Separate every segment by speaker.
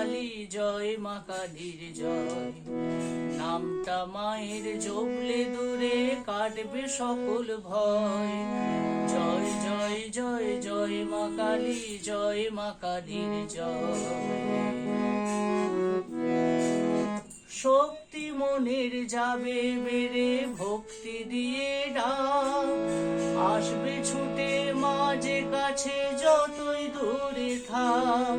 Speaker 1: কালী জয়, মা কালীর জয়। নামটা মায়ের জপলে দূরে কাটবে সকল ভয়। জয় জয় জয় জয়, মা কালী জয়, মা কালীর জয়। শক্তি মনের যাবে, বেড়ে ভক্তি দিয়ে ডাক। আসবে ছুটে মাঝে কাছে, যতই দূরে থাক।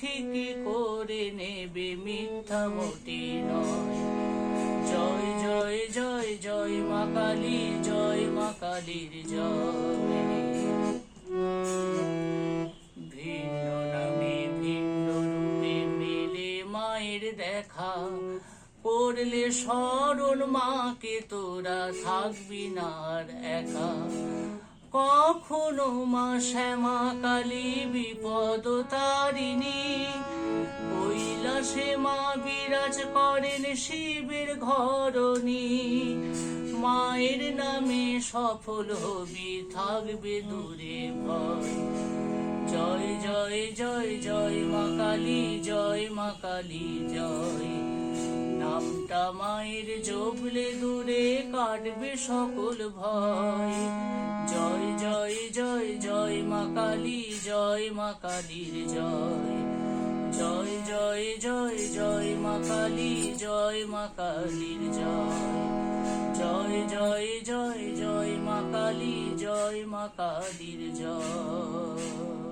Speaker 1: ঠিকই করে নেবে মিথ্যা মোটে নয়। জয় জয় জয় জয় মা কালী, জয় মা কালীর জয়। ভিন্ন নামে ভিন্ন রূপে মেলে মায়ের দেখা। করলে স্মরণ মাকে, তোরা থাকবি না একা। কখনো মা শ্যামা কালী বিপদ তারিণী। কৈলাসে মা বিরাজ করেন শিবের ঘরণী। মায়ের নামে সফল হবি থাকবে দূরে ভয়। জয় জয় জয় জয় মা কালী, জয় মা কালী, জয়। নামটা মায়ের জবলে দূরে কাটবে সকল ভয়। কালী জয় মা কালীর জয়। জয় জয় জয় জয় মা কালী জয় মা কালীর জয়। জয় জয় জয় জয় মা কালী জয় মা কালীর জয়।